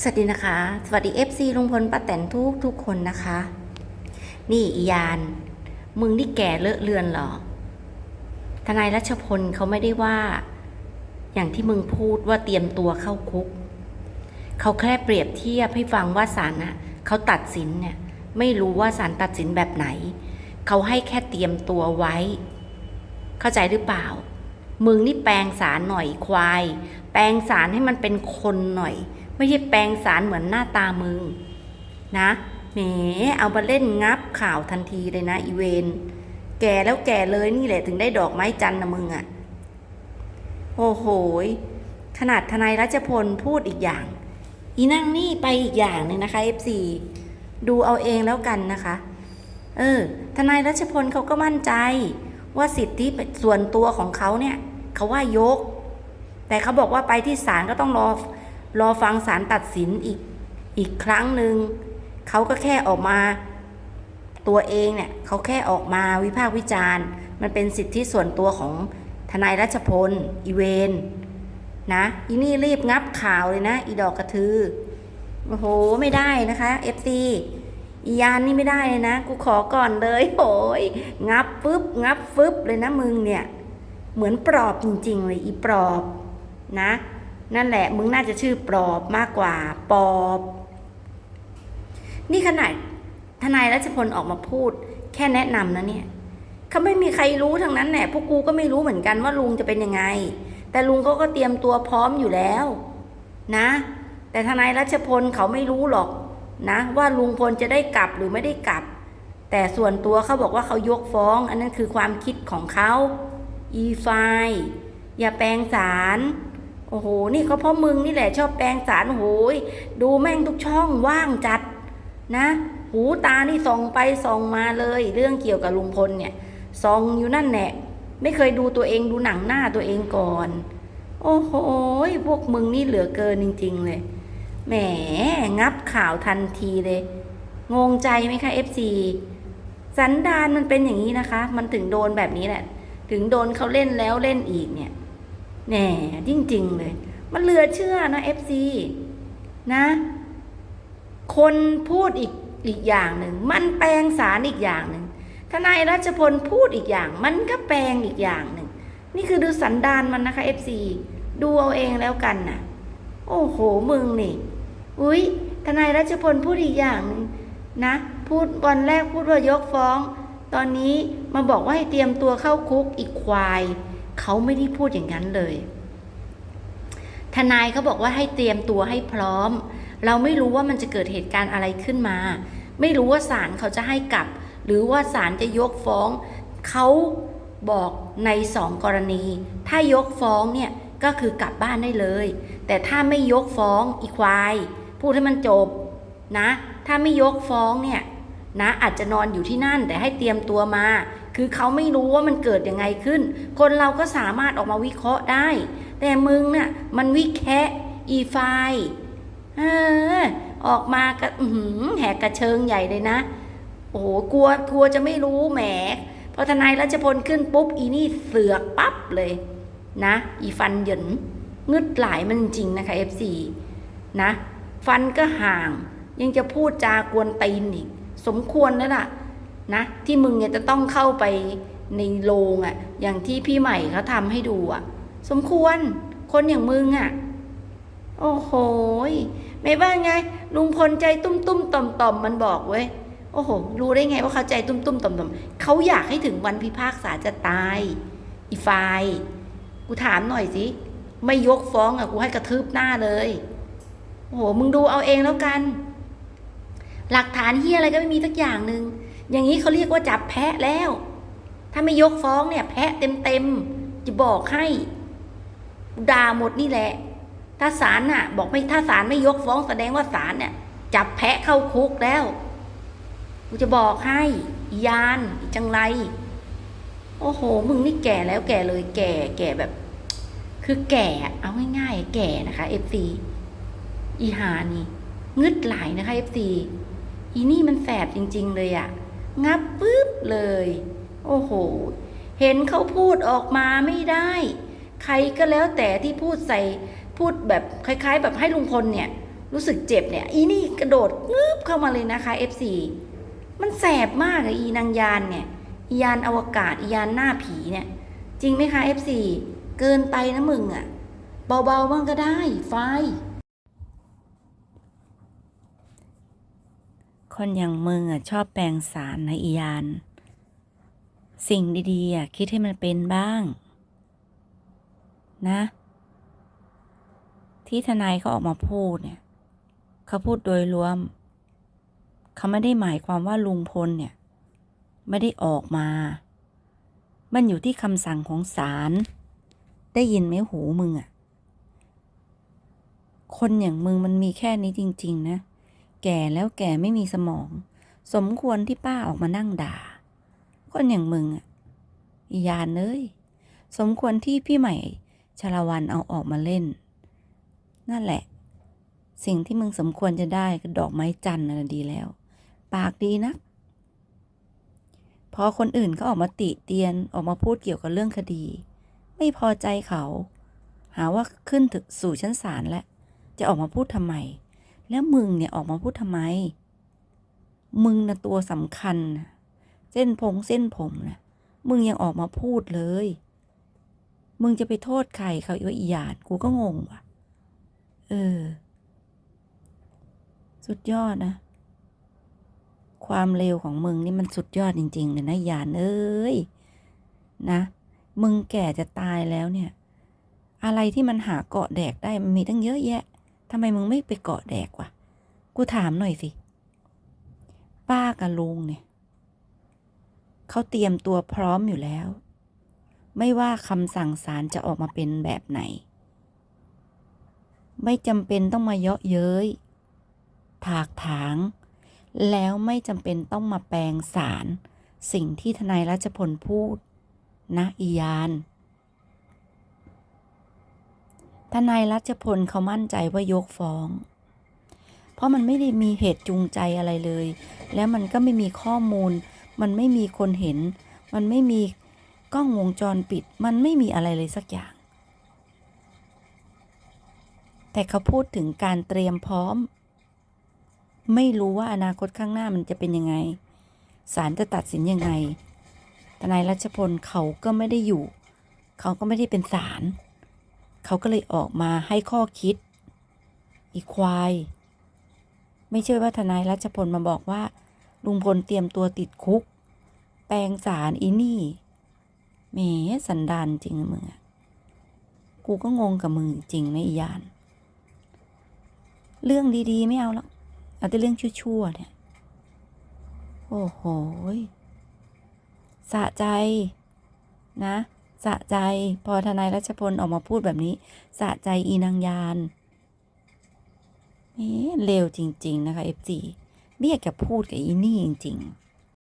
สวัสดีนะคะ สวัสดี FC ลุงพลป้าแตนทุกทุกคนนะคะ นี่อียาน มึงนี่แก่เลอะเลือนเหรอ ทนายรัชพลเขาไม่ได้ว่า อย่างที่มึงพูดว่าเตรียมตัวเข้าคุก เขาแค่เปรียบเทียบให้ฟังว่าศาลน่ะเขาตัดสินเนี่ย ไม่รู้ว่าศาลตัดสินแบบไหน เขาให้แค่เตรียมตัวไว้ เข้าใจหรือเปล่า มึงนี่แปลงสารหน่อยควาย แปลงสารให้มันเป็นคนหน่อย ไม่ใช่แปลงสารเหมือนหน้าตามึง นะแหมเอามาเล่นงับข่าวทันทีเลยนะอีเวนแก่แล้วแก่เลยนี่แหละถึงได้ดอกไม้จันนะมึงอะ่ะ โอ้โหขนาดทนายรัชพลพูดอีกอย่าง อีนั่งนี่ไปอีกอย่างหนึ่งนะคะ FC ดูเอาเองแล้วกันนะคะ เออ ทนายรัชพลเขาก็มั่นใจ ว่าสิทธิส่วนตัวของเขาเนี่ย เขาว่ายก แต่เขาบอกว่าไปที่ศาลก็ต้องรอ รอฟังศาลตัดสินอีกอีกครั้งหนึ่งเขาก็แค่ออกมา ตัวเองเนี่ยเขาแค่ออกมาวิพากษ์วิจารณ์ มันเป็นสิทธิส่วนตัวของทนายรัชพลอีเวนนะอีนี่รีบงับข่าวเลยนะ อีดอกกระทือโอ้โหไม่ได้นะคะ FC อียานนี่ไม่ได้เลยนะ กูขอก่อนเลยโอ้ยงับฟึบงับฟึบเลยนะมึงเนี่ย เหมือนปลอบจริงๆเลยอีปลอบนะ นั่นแหละ มึงน่าจะชื่อปลอบมากกว่า ปอบ นี่ขนาดทนายรัชพลออกมาพูด แค่แนะนำนะเนี่ยเขาไม่มีใครรู้ทั้งนั้นแหละพวกกูก็ไม่รู้เหมือนกันว่าลุงจะเป็นยังไง แต่ลุงเขาก็เตรียมตัวพร้อมอยู่แล้ว นะ แต่ทนายรัชพลเขาไม่รู้หรอก นะ ว่าลุงพลจะได้กลับหรือไม่ได้กลับ แต่ส่วนตัวเขาบอกว่าเขายกฟ้อง อันนั้นคือความคิดของเขาอีไฟอย่าแปลงสาร โอ้โห นี่ก็เพราะมึงนี่แหละชอบแปลงสารโอ้โหยดูแม่งทุกช่องว่างจัดนะ หูตานี่ส่องไปส่องมาเลย เรื่องเกี่ยวกับลุงพลเนี่ยส่องอยู่นั่นแหละไม่เคยดูตัวเองดูหนังหน้าตัวเองก่อน โอ้โหพวกมึงนี่เหลือเกินจริง ๆ เลย แหมงับข่าวทันทีเลย งงใจไหมคะ FC สันดานมันเป็นอย่างนี้นะคะ มันถึงโดนแบบนี้แหละ ถึงโดนเขาเล่นแล้วเล่นอีกเนี่ย แหน่จริง ๆ เลย มันเหลือเชื่อนะ FC นะ คนพูดอีกอีกอย่างหนึ่ง มันแปลงสารอีกอย่างหนึ่งทนายรัชพลพูดอีกอย่าง มันก็แปลงอีกอย่างหนึ่ง นี่คือดูสันดานมันนะคะ FC ดูเอาเองแล้วกันน่ะ โอ้โหมึงนี่ อุ้ยทนายรัชพลพูดอีกอย่างหนึ่งนะ พูดวันแรกพูดว่ายกฟ้อง ตอนนี้มาบอกว่าให้เตรียมตัวเข้าคุกอีกควาย เขาไม่ได้พูดอย่างนั้นเลย ทนายเขาบอกว่าให้เตรียมตัวให้พร้อม เราไม่รู้ว่ามันจะเกิดเหตุการณ์อะไรขึ้นมา ไม่รู้ว่าศาลเขาจะให้กลับ หรือว่าศาลจะยกฟ้องเขาบอกในสองกรณี ถ้ายกฟ้องเนี่ยก็คือกลับบ้านได้เลย แต่ถ้าไม่ยกฟ้องอีควายพูดให้มันจบนะ ถ้าไม่ยกฟ้องเนี่ยนะอาจจะนอนอยู่ที่นั่นแต่ให้เตรียมตัวมา คือเขาไม่รู้ว่ามันเกิดยังไงขึ้น คนเราก็สามารถออกมาวิเคราะห์ได้ แต่มึงน่ะมันวิแคะอีไฟเออออกมากระหืแหกกระเชิงใหญ่เลยนะ โอ้โหกลัวกลัวจะไม่รู้แหมพอทนายรัชพลขึ้นปุ๊บอีนี่เสือกปั๊บเลยนะ อีฟันเหยินงึดหลายมันจริงนะคะ FC นะ ฟันก็ห่าง ยังจะพูดจากวนตีนอีก สมควรแล้วล่ะ นะที่มึงเนี่ยจะต้องเข้าไปในโรงอะ่ะ อย่างที่พี่ใหม่เขาทำให้ดูอะ่ะ สมควรคนอย่างมึงอะ่ะ โอ้โหไม่ว่าไง ลุงพลใจตุ้มตุ้มต่อมต่อมมันบอกเว้ยโอ้โห รู้ได้ไงว่าเขาใจตุ้มตุ้มต่อมต่อมเขาอยากให้ถึงวันพิพากษาจะตาย อีไฟล์กูถามหน่อยสิ ไม่ยกฟ้องอะกูให้กระทืบหน้าเลย โอ้โห มึงดูเอาเองแล้วกัน หลักฐานเฮียอะไรก็ไม่มีสักอย่างหนึ่ง อย่างนี้เขาเรียกว่าจับแพะแล้ว ถ้าไม่ยกฟ้องเนี่ย แพะเต็มเต็มๆจะบอกให้ด่าหมดนี่แหละ ถ้าศาลน่ะ บอกไม่ถ้าศาลไม่ยกฟ้องแสดงว่าศาลเนี่ยจับแพะเข้าคุกแล้วกูจะบอกให้ยานจังไร โอ้โห มึงนี่แก่แล้วแก่เลยแก่ แก่แบบ คือแก่เอาง่ายๆแก่นะคะเอฟซีอีหานี่งึดไหลายนะคะเอฟซีอีนี่มันแสบจริง ๆ เลยอะ งับปุ๊บเลย โอ้โห เห็นเขาพูดออกมาไม่ได้ ใครก็แล้วแต่ที่พูดใส่พูดแบบคล้ายๆ แบบให้ลุงพลเนี่ย รู้สึกเจ็บเนี่ย อีนี่กระโดดงืบเข้ามาเลยนะคะ FC มันแสบมากอะอีนางยานเนี่ยอียานอวกาศอียานหน้าผีเนี่ย จริงไหมคะ FC เกินไปนะมึงอะเบาๆบ้างก็ได้ไฟ คนอย่างมึงอะชอบแปลงสารนะอียาน สิ่งดีๆอะคิดให้มันเป็นบ้าง นะ ที่ทนายเขาออกมาพูดเนี่ยเขาพูดโดยรวม เขาไม่ได้หมายความว่าลุงพลเนี่ย ไม่ได้ออกมา มันอยู่ที่คำสั่งของศาลได้ยินไหมหูมึงอะ คนอย่างมึงมันมีแค่นี้จริง ๆ นะ แก่แล้วแก่ไม่มีสมอง สมควรที่ป้าออกมานั่งด่า คนอย่างมึงอะยานเอ้ยสมควรที่พี่ใหม่ชละวันเอาออกมาเล่น นั่นแหละ สิ่งที่มึงสมควรจะได้ก็ดอกไม้จันทร์น่ะดีแล้ว ปากดีนะพอคนอื่นเขาออกมาติเตียนออกมาพูดเกี่ยวกับเรื่องคดี ไม่พอใจเขา หาว่าขึ้นถึงสู่ชั้นศาลแล้วจะออกมาพูดทำไม แล้วมึงเนี่ยออกมาพูดทำไม มึงนะตัวสำคัญ เส้นพงเส้นผมนะมึงยังออกมาพูดเลย มึงจะไปโทษใครเขาอีว่าอีหยาดกูก็งงว่ะ เออ สุดยอดนะ ความเร็วของมึงนี่มันสุดยอดจริงๆเลยนะหยานเอ้ย นะ มึงแก่จะตายแล้วเนี่ย อะไรที่มันหาเกาะแดกได้มันมีตั้งเยอะแยะ ทำไมมึงไม่ไปเกาะแดกวะ กูถามหน่อยสิ ป้ากับลุงเนี่ย เขาเตรียมตัวพร้อมอยู่แล้ว ไม่ว่าคำสั่งศาลจะออกมาเป็นแบบไหน ไม่จำเป็นต้องมาเยาะเย้ย ถากถาง แล้วไม่จำเป็นต้องมาแปลงสารสิ่งที่ทนายรัชพลพูด นะอียาน ทนายรัชพลเขามั่นใจว่ายกฟ้อง เพราะมันไม่ได้มีเหตุจูงใจอะไรเลย แล้วมันก็ไม่มีข้อมูล มันไม่มีคนเห็น มันไม่มีกล้องวงจรปิด มันไม่มีอะไรเลยสักอย่าง แต่เขาพูดถึงการเตรียมพร้อม ไม่รู้ว่าอนาคตข้างหน้ามันจะเป็นยังไงศาลจะตัดสินยังไงทนายรัชพลเขาก็ไม่ได้อยู่ เขาก็ไม่ได้เป็นศาล เขาก็เลยออกมาให้ข้อคิด อีควาย ไม่ใช่ว่าทนายรัชพลมาบอกว่า ลุงพลเตรียมตัวติดคุก แปลงสารอีนี่แหมสันดานจริงนะมึงอะกูก็งงกับมึงจริงนะอียาน เรื่องดีๆ ไม่เอาแล้วเอาแต่เรื่องชั่วๆเนี่ย โอ้โหสะใจนะ สะใจพอทนายรัชพลออกมาพูดแบบนี้ สะใจอีนางยานเอ๊ะเลวจริง ๆ นะคะเอฟจีไม่อยแกพูดกับอีนี่จริง ๆ